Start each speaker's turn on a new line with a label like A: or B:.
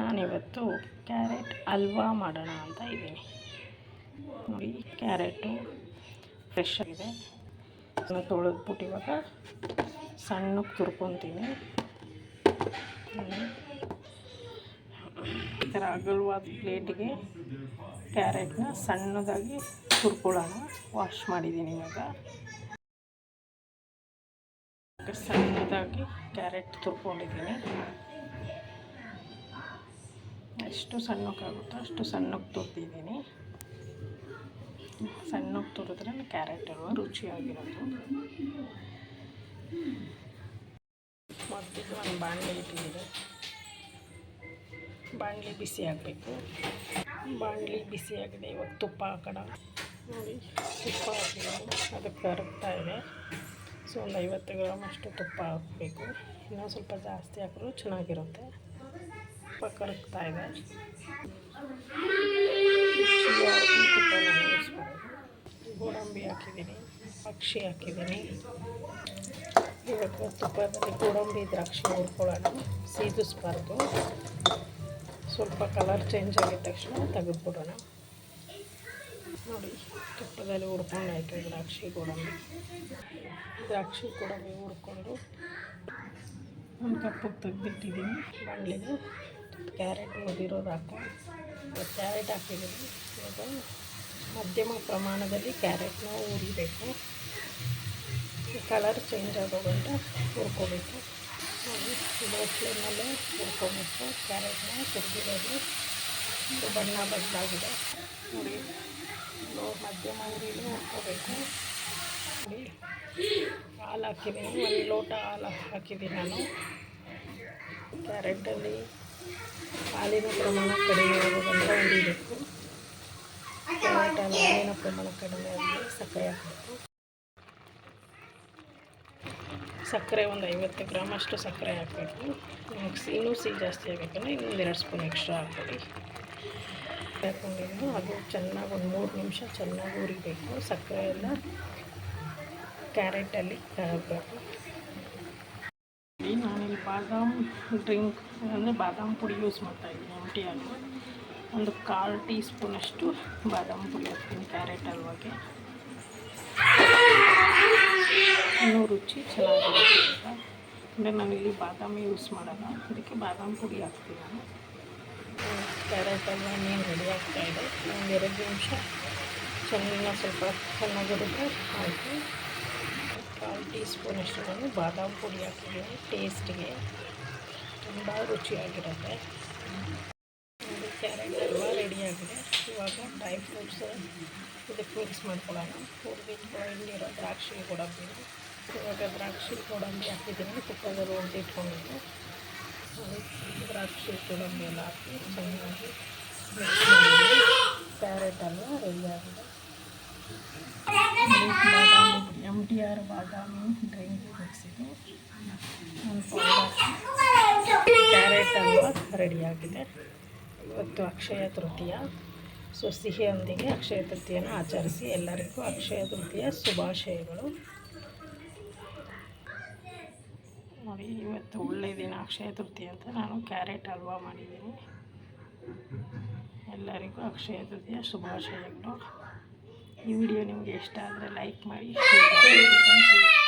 A: ನಾನಿವತ್ತು ಕ್ಯಾರೆಟ್ ಹಲ್ವಾ ಮಾಡೋಣ ಅಂತ ಇದ್ದೀನಿ. ನೋಡಿ, ಕ್ಯಾರೆಟು ಫ್ರೆಶ್ ಆಗಿದೆ. ಅದನ್ನು ತೊಳೆದ್ಬಿಟ್ಟು ಇವಾಗ ಸಣ್ಣಕ್ಕೆ ತುರ್ಕೊತೀನಿ. ಈ ಥರ ಅಗಲವಾದ ಪ್ಲೇಟಿಗೆ ಕ್ಯಾರೆಟ್ನ ಸಣ್ಣದಾಗಿ ತುರ್ಕೊಳ್ಳೋಣ. ವಾಶ್ ಮಾಡಿದ್ದೀನಿ ಇವಾಗ. ಸಣ್ಣದಾಗಿ ಕ್ಯಾರೆಟ್ ತುರ್ಕೊಂಡಿದ್ದೀನಿ. ಎಷ್ಟು ಸಣ್ಣಕ್ಕಾಗುತ್ತೋ ಅಷ್ಟು ಸಣ್ಣಕ್ಕೆ ತುರ್ತಿದ್ದೀನಿ ಸಣ್ಣಕ್ಕೆ ತುರಿದ್ರೆ ಕ್ಯಾರೆಟ್ ಹಲ್ವ ರುಚಿಯಾಗಿರೋದು. ಮೊದಲಿಗೆ ಒಂದು ಬಾಣಲೆ ಇಟ್ಟಿದ್ದೀನಿ. ಬಾಣಲಿ ಬಿಸಿ ಆಗಬೇಕು. ಬಾಣಲಿ ಬಿಸಿ ಆಗಿದೆ, ಇವಾಗ ತುಪ್ಪ ಹಾಕೋಣ. ನೋಡಿ, ತುಪ್ಪ ಹಾಕಿದ್ದೀನಿ. ಅದಕ್ಕೆ ಕರಗ್ತಾ ಇದೆ. ಸೊ, ಒಂದು ಐವತ್ತು ಗ್ರಾಮ್ ಅಷ್ಟು ತುಪ್ಪ ಹಾಕಬೇಕು. ಇನ್ನೂ ಸ್ವಲ್ಪ ಜಾಸ್ತಿ ಹಾಕಿದ್ರು ಚೆನ್ನಾಗಿರುತ್ತೆ. ಕರಗ್ತಾ ಇದೆ ಗೋಡಂಬಿ ಹಾಕಿದ್ದೀನಿ, ಪಕ್ಷಿ ಹಾಕಿದ್ದೀನಿ. ಇವತ್ತು ತುಪ್ಪದಲ್ಲಿ ಗೋಡಂಬಿ ದ್ರಾಕ್ಷಿ ಹುರ್ಕೊಳ್ಳೋಣ ಸೀದಿಸ್ಬಾರ್ದು. ಸ್ವಲ್ಪ ಕಲರ್ ಚೇಂಜ್ ಆಗಿದ ತಕ್ಷಣ ತೆಗೆದುಬಿಡೋಣ. ನೋಡಿ, ತುಪ್ಪದಲ್ಲಿ ಹುರ್ಕೊಂಡಾಯ್ತು ದ್ರಾಕ್ಷಿ ಗೋಡಂಬಿ. ದ್ರಾಕ್ಷಿ ಗೋಡಂಬಿ ಹುರ್ಕೊಂಡು ಒಂದು ಕಪ್ಪಿಗೆ ತೆಗೆದಿಟ್ಟಿದ್ದೀನಿ ಬಾಣಲಿಗೆ ಕ್ಯಾರೆಟ್ ಮುದಿರೋದು ಹಾಕೊಂಡು ಕ್ಯಾರೆಟ್ ಹಾಕಿದ್ದೀನಿ ಇವಾಗ ಮಧ್ಯಮ ಪ್ರಮಾಣದಲ್ಲಿ ಕ್ಯಾರೆಟ್ನ ಹುರಿಬೇಕು ಕಲರ್ ಚೇಂಜ್ ಆಗೋ ಗಂಟ ಹುರ್ಕೋಬೇಕು ನೋಡಿ ಲೋ ಫ್ಲೇಮಲ್ಲೇ ಹುರ್ಕೋಬೇಕು ಕ್ಯಾರೆಟ್ನ ತುರಿದಿರೋದು ಇದು ಬಣ್ಣ ಬದಲಾಗಿದೆ ನೋಡಿ ಲೋ ಮಧ್ಯಮ ಉರಿಲಿ ಹುರ್ಕೋಬೇಕು ನೋಡಿ ಹಾಲು ಹಾಕಿದ್ದೀನಿ ಒಂದು ಲೋಟ ಹಾಲು ಹಾಕಿದ್ದೀನಿ ನಾನು ಕ್ಯಾರೆಟಲ್ಲಿ ಹಾಲಿನ ಪ್ರಮಾಣ ಕಡಿಮೆ ಆಗೋದಂತ ಉರಿಬೇಕು ಕ್ಯಾರೆಟಲ್ಲಿ ಹಾಲಿನ ಪ್ರಮಾಣ ಕಡಿಮೆ ಆಗಿದೆ ಸಕ್ಕರೆ ಹಾಕಬೇಕು. ಸಕ್ಕರೆ ಒಂದು ಐವತ್ತು ಗ್ರಾಮ್ ಅಷ್ಟು ಸಕ್ಕರೆ ಹಾಕಬೇಕು. ಮಿಕ್ಸಿ ಇನ್ನೂ ಸಿಹಿ ಜಾಸ್ತಿ ಆಗಬೇಕಂದ್ರೆ ಇನ್ನೊಂದು ಎರಡು ಸ್ಪೂನ್ ಎಕ್ಸ್ಟ್ರಾ ಹಾಕ್ಕೊಳ್ಳಿ ಹಾಕೊಂಡಿದ್ದು ಅದು ಚೆನ್ನಾಗಿ ಒಂದು ಮೂರು ನಿಮಿಷ ಚೆನ್ನಾಗಿ ಉರಿಬೇಕು ಸಕ್ಕರೆ ಎಲ್ಲ ಕ್ಯಾರೆಟಲ್ಲಿ ಕರಗಬೇಕು ನಾನಿಲ್ಲಿ ಬಾದಾಮ್ ಡ್ರಿಂಕ್ ಅಂದರೆ ಬಾದಾಮ್ ಪುಡಿ ಯೂಸ್ ಮಾಡ್ತಾಯಿದ್ದೀನಿ ಎಂ ಟಿ ಆಗಿ. ಒಂದು ಕಾಲು ಟೀ ಸ್ಪೂನಷ್ಟು ಬಾದಾಮ್ ಪುಡಿ ಹಾಕ್ತೀನಿ ಕ್ಯಾರೆಟ್ ಹಲ್ವಾಗೆ. ಇನ್ನೂ ರುಚಿ ಚೆನ್ನಾಗಿರುತ್ತೆ. ಅಂದರೆ ನಾನಿಲ್ಲಿ ಬಾದಾಮಿ ಯೂಸ್ ಮಾಡಲ್ಲ, ಅದಕ್ಕೆ ಬಾದಾಮ್ ಪುಡಿ ಹಾಕ್ತೀನಿ ನಾನು. ಕ್ಯಾರೆಟ್ ಹಲ್ವ ನೀನು ರೆಡಿ ಆಗ್ತಾಯಿದೆ ಒಂದು ಎರಡು ನಿಮಿಷ. ಚೆನ್ನಾಗಿ ಸ್ವಲ್ಪ ಚೆನ್ನಾಗಿರುತ್ತೆ. ಆಯಿತು. ಕಾಲು ಟೀ ಸ್ಪೂನಷ್ಟು ನಾನು ಬಾದಾಮ್ ಪುಡಿ ಹಾಕಿದ್ದೀನಿ ಟೇಸ್ಟಿಗೆ ತುಂಬ ರುಚಿಯಾಗಿರುತ್ತೆ. ಕ್ಯಾರೆಟ್ ಹಲ್ವ ರೆಡಿಯಾಗಿದೆ ಇವಾಗ ಡ್ರೈ ಫ್ರೂಟ್ಸ್ ಇದಕ್ಕೆ ಮಿಕ್ಸ್ ಮಾಡ್ಕೊಳ್ಳೋಣ. ಹುರಿದಿಟ್ಕೊಳ್ಳೋ ಇಲ್ಲಿರೋ ದ್ರಾಕ್ಷಿ ಗೋಡಂಬಿ. ಇವಾಗ ದ್ರಾಕ್ಷಿ ಗೋಡಂಬಿ ಹಾಕಿದ್ದೀನಿ. ತುಪ್ಪದಲ್ಲಿ ಹೊಡೆದಿಟ್ಕೊಂಡಿದ್ದು ದ್ರಾಕ್ಷಿ ಗೋಡಂಬಿ ಎಲ್ಲ ಹಾಕಿ ಚೆನ್ನಾಗಿ ಮಿಕ್ಸ್ ಮಾಡಿ ಕ್ಯಾರೆಟ್ ಹಲ್ವ ರೆಡಿಯಾಗಿದೆ ಎಂ ಆರ್ ಬಾದಾಮಿ ಡ್ರಿಂಕ್ ಮಿಕ್ಸ್ ಇದು ಒಂದು ಪೌಡರ್ ಕ್ಯಾರೆಟ್ ಹಲ್ವ ರೆಡಿಯಾಗಿದೆ. ಇವತ್ತು ಅಕ್ಷಯ ತೃತೀಯ. ಸೊ, ಸಿಹಿಯೊಂದಿಗೆ ಅಕ್ಷಯ ತೃತೀಯನ ಆಚರಿಸಿ ಎಲ್ಲರಿಗೂ ಅಕ್ಷಯ ತೃತೀಯ ಶುಭಾಶಯಗಳು. ನೋಡಿ, ಇವತ್ತು ಒಳ್ಳೆಯ ದಿನ, ಅಕ್ಷಯ ತೃತೀಯ ಅಂತ ನಾನು ಕ್ಯಾರೆಟ್ ಹಲ್ವಾ ಮಾಡಿದ್ದೀನಿ. ಎಲ್ಲರಿಗೂ ಅಕ್ಷಯ ತೃತೀಯ ಶುಭಾಶಯಗಳು. ಈ ವಿಡಿಯೋ ನಿಮಗೆ ಇಷ್ಟ ಆದರೆ ಲೈಕ್ ಮಾಡಿ.